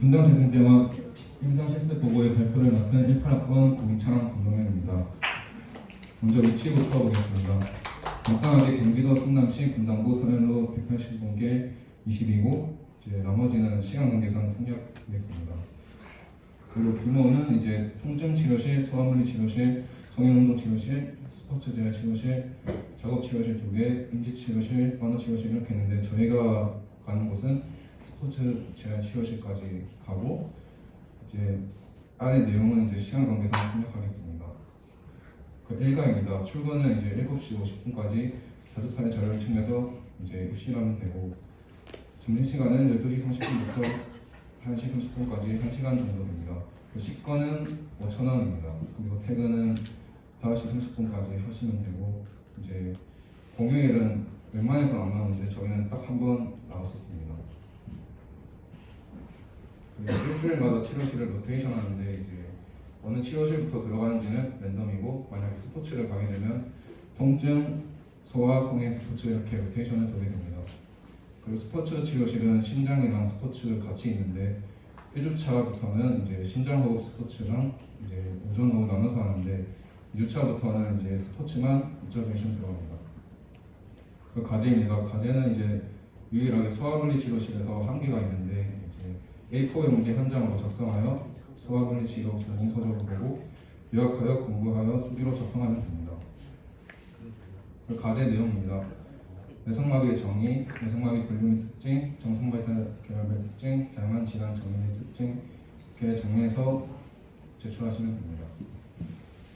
분당재생병원 임상실습 보고의 발표를 맡은 18학번 고인창 권동현입니다. 먼저 위치부터 보겠습니다. 간단하게 경기도 성남시 분당구 선현로 180번개 22고 이제 나머지는 시간 관계상 생략하겠습니다. 그리고 규모는 이제 통증치료실, 소아물리치료실, 성인운동치료실, 스포츠재활치료실, 작업치료실 두 개, 임시치료실, 반호치료실 이렇게 있는데 저희가 가는 곳은 스포츠 재활 치료실까지 가고 이제 안의 내용은 이제 시간 관계상 생략하겠습니다. 그 1강입니다. 출근은 이제 7시 50분까지 자주판의 자료를 챙겨서 이제 입실하면 되고 점심시간은 12시 30분부터 1시 30분까지 1시간 정도 됩니다. 그 식권은 5,000원입니다. 그리고 퇴근은 5시 30분까지 하시면 되고 이제 공휴일은 웬만해서 안 나오는데 저희는 딱 한 번 나왔었습니다. 일주일마다 치료실을 로테이션 하는데 이제 어느 치료실부터 들어가는지는 랜덤이고 만약에 스포츠를 가게 되면 통증, 소아, 성인 스포츠 이렇게 로테이션을 돌게 됩니다. 그리고 스포츠 치료실은 신장이랑 스포츠 같이 있는데 1주차부터는 이제 신장호흡 스포츠랑 이제 오전 오후 나눠서 하는데 2주차부터는 이제 스포츠만 observation 들어갑니다. 그 과제입니다. 과제는 이제 유일하게 소아물리 치료실에서 한 개가 있는데 A4 용지 한 장으로 작성하여 소아물리 치료 전공 서적을 보고 요약하여 공부하여 수기로 작성하면 됩니다. 그 과제 내용입니다. 내성마비의 정의, 내성마비 분류의 특징, 정성발달 결합의 특징, 다양한 질환 정의의 특징 이렇게 정리해서 제출하시면 됩니다.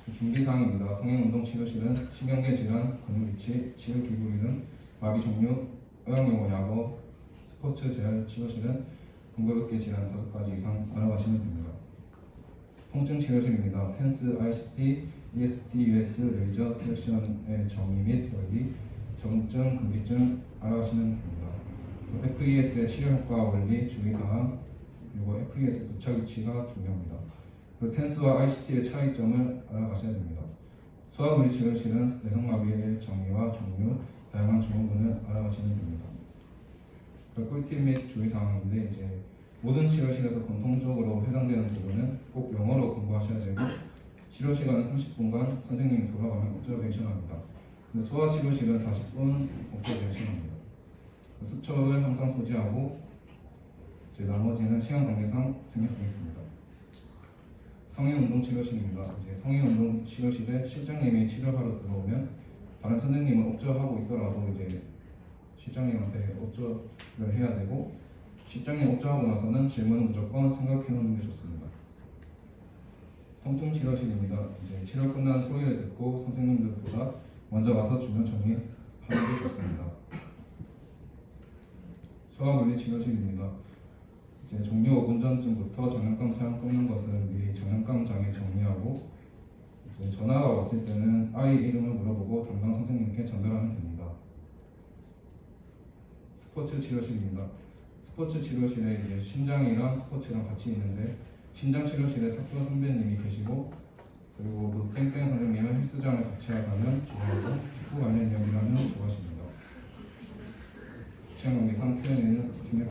그 준비사항입니다. 성인운동 치료실은 신경계 질환, 근육 위치, 치료 기구이는 마비 종류, 의학용어 약어, 스포츠 재활 치료실은 근거격계 질환 다섯 가지 이상 알아가시면 됩니다. 통증 치료실입니다. 텐스, RCT, EST, US, 레이저, 트랙션의 정의 및 원리, 정증, 근비증 알아가시면 됩니다. FES의 치료 효과 원리, 주의사항, 그리고 FES 부착 위치가 중요합니다. 그 텐스와 ICT의 차이점을 알아가셔야 됩니다. 소아물리 치료실은 내성마비의 정의와 종류, 다양한 증후군을 알아가시면 됩니다. 그 꿀팁 및 주의 사항인데 이제 모든 치료실에서 공통적으로 해당되는 부분은 꼭 영어로 공부하셔야 되고 치료 시간은 30분간 선생님이 돌아가면 옵저베이션합니다. 근데 소아 치료실은 40분 옵저베이션합니다. 그 수첩을 항상 소지하고 이제 나머지는 시간 관계상 생략하겠습니다. 성인운동치료실입니다. 이제 성인운동치료실에 실장님이 치료하러 들어오면 다른 선생님은 옵저하고 있더라도 이제 실장님한테 옵저를 해야 되고 실장님 옵저하고 나서는 질문은 무조건 생각해 놓는 게 좋습니다. 통증 치료실입니다. 이제 치료 끝난 소리를 듣고 선생님들보다 먼저 와서 주변 정리하는 게 좋습니다. 소아물리 치료실입니다. 이제 종료 5분 전쯤부터 장난감 사용 끊는 것은 미리 장난감장에 정리하고 전화가 왔을 때는 아이 이름을 물어보고 담당 선생님께 전달하면 됩니다. 스포츠 치료실입니다. 스포츠 치료실에 이제 신장이랑 스포츠랑 같이 있는데 신장 치료실에 사표 선배님이 계시고 그리고 그 땡땡 선생님은 헬스장을 같이 하다면 좋아하고 축구 관련 이야기를 하면 좋아하십니다. 시간 관계상 표현에는